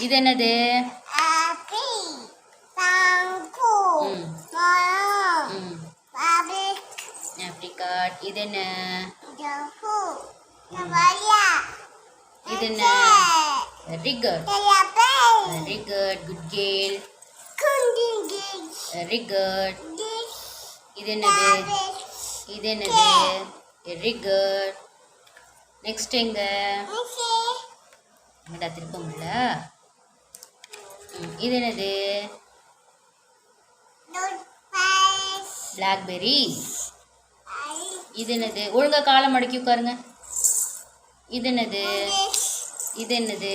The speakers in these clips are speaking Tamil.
இது என்னது? ஆப்ரிகாட் இது என்ன? இது என்ன? Very good very good good குண்டிங்கி very good this இது என்னது? ஆப்பிள் இது என்னது? வெரி குட் நெக்ஸ்ட் எங்க? என்னடா திருப்ப முடியல இது என்னது? ஐ இது என்னது? ஒழுங்கா காலை மடக்கி உட்காருங்க. இது என்னது? இது என்னது?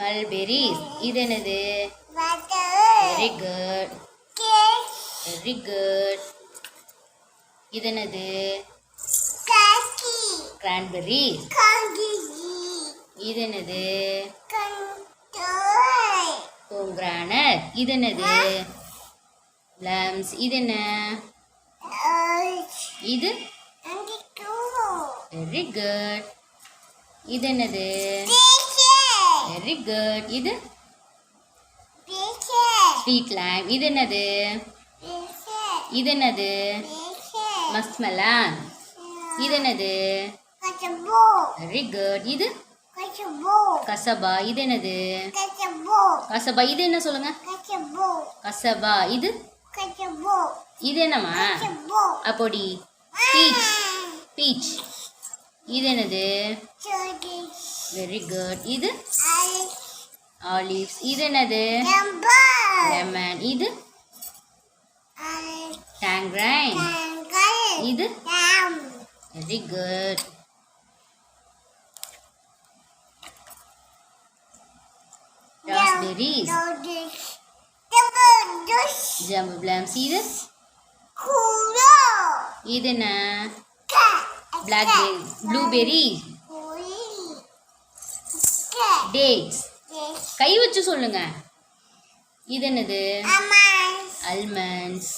மல்பெரி இது என்னது? வெரி குட் வெரி குட் இது என்னது? காங்கிஜி இது என்னது? போங்கிரானட் இது என்னது பிளம்ஸ் இது என்ன? இது? வெரி குட் இது என்னது? வெரி குட் இது? ஸ்வீட் லைம் இது என்னது? இது என்னது? பேச்சே மஸ்மலான் இது என்னது? வெரி குட் இது? கசபா இது என்னது? கசபா இது என்ன சொல்லுங்க? கசபா இது? இது கச்சபோ அப்போடி. பீச் பீச் இது என்னது? வெரி குட் இது? ஆலிவ்ஸ் இது என்னது? லெமன் இது? தங்கல் இது? வெரி குட் நோடிஸ் டபுள்ஸ் ஜம்பு பிளம்ஸ் இது இது என்ன பிளாக் ப்ளூபெரி கூலி கா வச்சு சொல்லுங்க. இது என்னது? அல்மண்ட்ஸ்